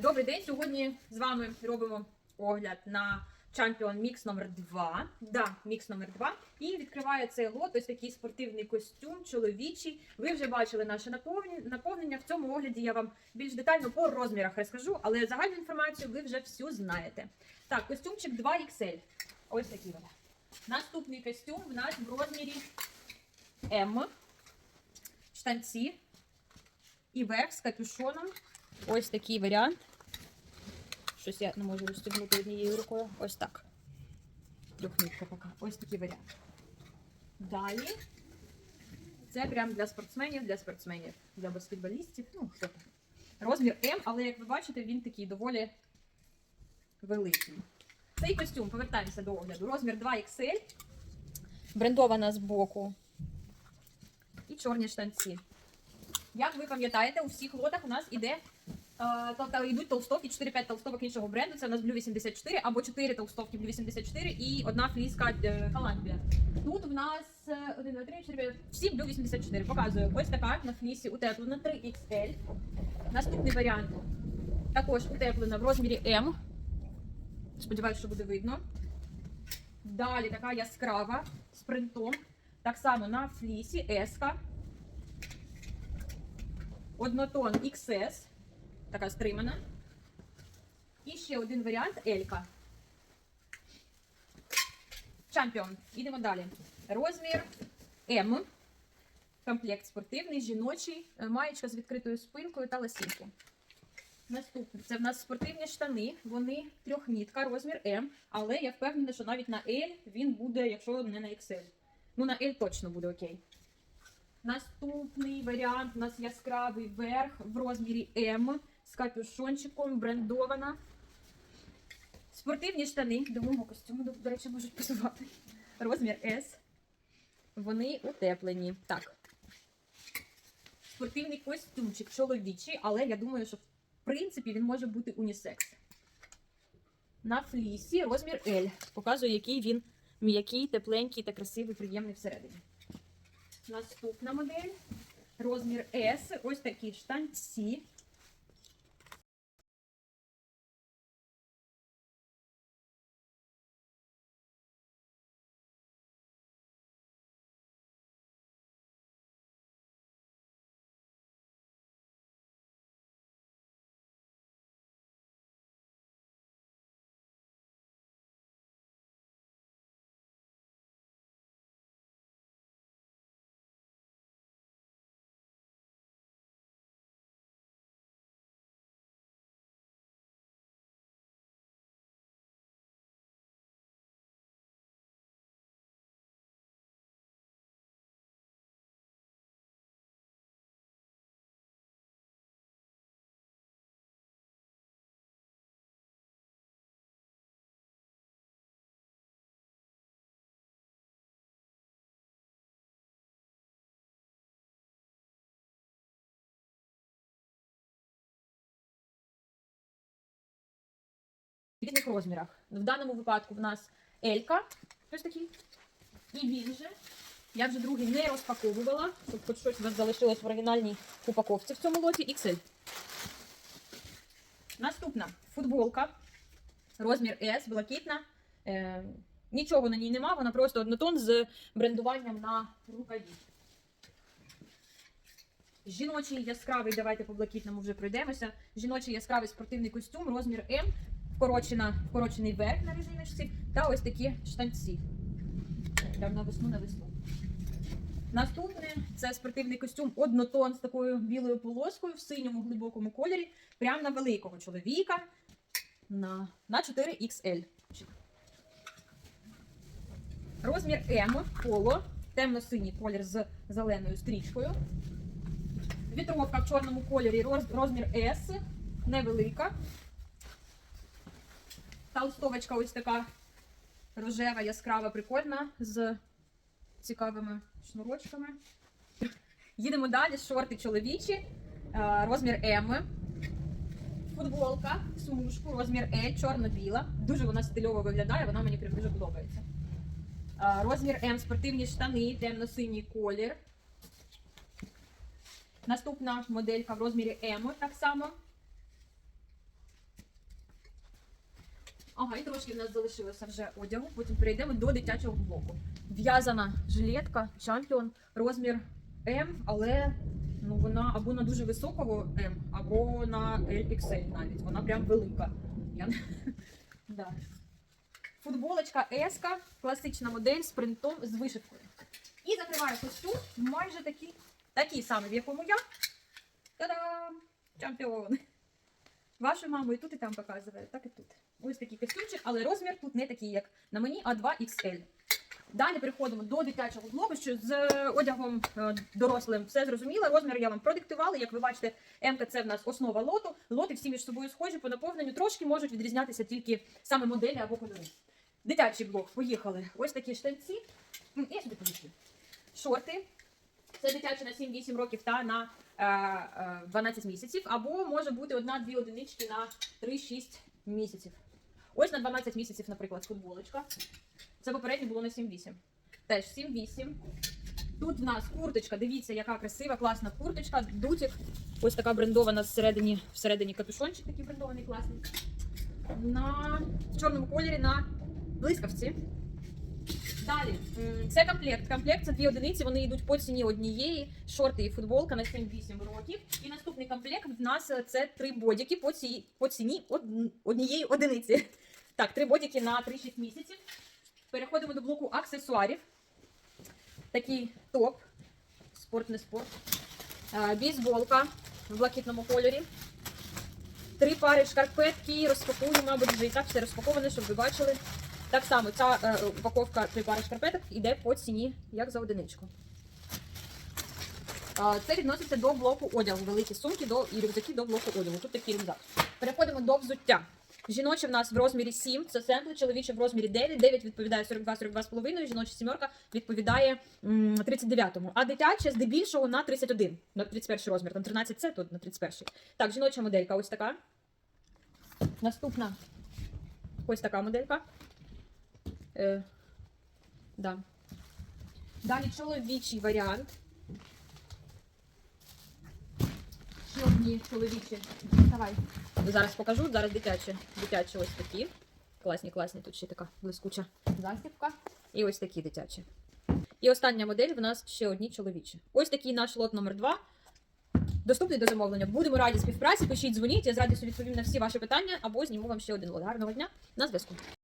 Добрий день. Сьогодні з вами робимо огляд на Champion Mix номер 2 Да, Mix номер 2 І відкриває цей лот ось такий спортивний костюм, чоловічий. Ви вже бачили наше наповнення. наповнення. В цьому огляді я вам більш детально по розмірах розкажу, але загальну інформацію ви вже всю знаєте. Так, костюмчик 2XL. Ось такий вона. Наступний костюм в нас в розмірі М. Штанці і верх з капюшоном. Ось такий варіант. Щось я не можу розстібнути однією рукою. Ось так. Трьохнітка поки. Ось такий варіант. Далі. Це прям для спортсменів, для спортсменів, для баскетболістів. Ну, хто там. Розмір М, але як ви бачите, він такий доволі великий. Цей костюм, повертаємося до огляду. Розмір 2XL. Брендована з боку. І чорні штанці. Як ви пам'ятаєте, у всіх лотах у нас іде е, тобто йдуть толстовки, 4-5 толстовок іншого бренду. Це у нас Blue 84 або 4 толстовки Blue 84 і одна фліска е, Columbia. Тут в нас е, 1, 2, 3, 4, 5, всі Blue 84. Показую. Ось така на флісі утеплена 3XL. Наступний варіант також утеплена в розмірі М. Сподіваюсь, що буде видно. Далі така яскрава з принтом. Так само на флісі S. Однотон XS, така стримана. І ще один варіант Елька. Чемпіон. Ідемо далі. Розмір М. Комплект спортивний, жіночий, е, маєчка з відкритою спинкою та ласінки. Наступне. Це в нас спортивні штани. Вони трьохнітка, розмір М. Але я впевнена, що навіть на L він буде, якщо не на XL. Ну, на L точно буде окей. Наступний варіант у нас яскравий верх в розмірі М з капюшончиком, брендована. Спортивні штани до мого костюму, до, речі, можуть пасувати. Розмір S. Вони утеплені. Так. Спортивний костюмчик чоловічий, але я думаю, що в принципі він може бути унісекс. На флісі розмір L. Показую, який він м'який, тепленький та красивий, приємний всередині. Наступна модель. Розмір S. Ось такі штанці. Різних розмірах. В даному випадку в нас Елька, ось такий. І він же. Я вже другий не розпаковувала, щоб хоч щось у нас залишилось в оригінальній упаковці в цьому лоті XL. Наступна футболка. Розмір S, блакитна. Е, нічого на ній нема, вона просто однотон з брендуванням на рукаві. Жіночий яскравий, давайте по блакитному вже пройдемося. Жіночий яскравий спортивний костюм, розмір М, вкорочена, вкорочений верх на резиночці та ось такі штанці. Прям на весну на весну. Наступне це спортивний костюм однотон з такою білою полоскою в синьому глибокому кольорі, прямо на великого чоловіка на, на 4XL. Розмір М поло, темно-синій колір з зеленою стрічкою. Вітровка в чорному кольорі, розмір S, невелика. Толстовочка ось така рожева, яскрава, прикольна, з цікавими шнурочками. Їдемо далі. Шорти чоловічі, е, розмір М. Футболка, смужку, розмір L, чорно-біла. Дуже вона стильово виглядає, вона мені прям дуже подобається. Е, Розмір М, спортивні штани, темно-синій колір. Наступна моделька в розмірі М так само. Ага, і трошки в нас залишилося вже одягу. Потім перейдемо до дитячого блоку. В'язана жилетка Champion, розмір М, але ну, вона або на дуже високого М, або на LXL навіть. Вона прям велика. Я... да. Футболочка S, класична модель з принтом з вишивкою. І закриває костюм майже такий, такий самий, в якому я. Та-дам! Чемпіон! Вашу маму і тут, і там показує, так і тут. Ось такий костюмчик, але розмір тут не такий, як на мені, а 2XL. Далі переходимо до дитячого блоку, що з е, одягом е, дорослим все зрозуміло. Розмір я вам продиктувала. Як ви бачите, м це в нас основа лоту. Лоти всі між собою схожі по наповненню, трошки можуть відрізнятися тільки саме моделі або кольори. Дитячий блок, поїхали. Ось такі штанці. Я сюди поміщу. Шорти. Це дитячі на 7-8 років та на е, е, 12 місяців, або може бути одна-дві одинички на 3-6 місяців. Ось на 12 місяців, наприклад, футболочка. Це попередньо було на 7-8. Теж 7-8. Тут в нас курточка, дивіться, яка красива, класна курточка, дутик. Ось така брендована всередині, всередині капюшончик, такий брендований, класний. На чорному кольорі на блискавці. Далі, це комплект. Комплект це дві одиниці, вони йдуть по ціні однієї, шорти і футболка на 7-8 років. І наступний комплект в нас е, це три бодіки по, ці, по ціні од- однієї одиниці. Так, три бодіки на 3-6 місяців. Переходимо до блоку аксесуарів. Такий топ. Спорт не спорт. Е, Бейсболка в блакитному кольорі. Три пари шкарпетки. Розпакую, мабуть, вже і так все розпаковане, щоб ви бачили. Так само ця е, упаковка три пари шкарпеток йде по ціні, як за одиничку. А, Це відноситься до блоку одягу. Великі сумки до, і рюкзаки до блоку одягу. Тут такий рюкзак. Переходимо до взуття. Жіноче в нас в розмірі 7, це семпли, чоловіче в розмірі 9. 9 відповідає 42-42,5, жіноча сімерка відповідає 39-му. А дитяче здебільшого на 31, на 31 розмір. Там 13 це тут на 31. Так, жіноча моделька ось така. Наступна ось така моделька. Е, да. Далі чоловічий варіант. Ще чоловічі. Давай. Зараз покажу. Зараз дитячі. Дитячі ось такі. Класні, класні. Тут ще така блискуча застібка. І ось такі дитячі. І остання модель в нас ще одні чоловічі. Ось такий наш лот номер 2 Доступний до замовлення. Будемо раді співпраці. Пишіть, дзвоніть. Я з радістю відповім на всі ваші питання або зніму вам ще один лот. Гарного дня на зв'язку.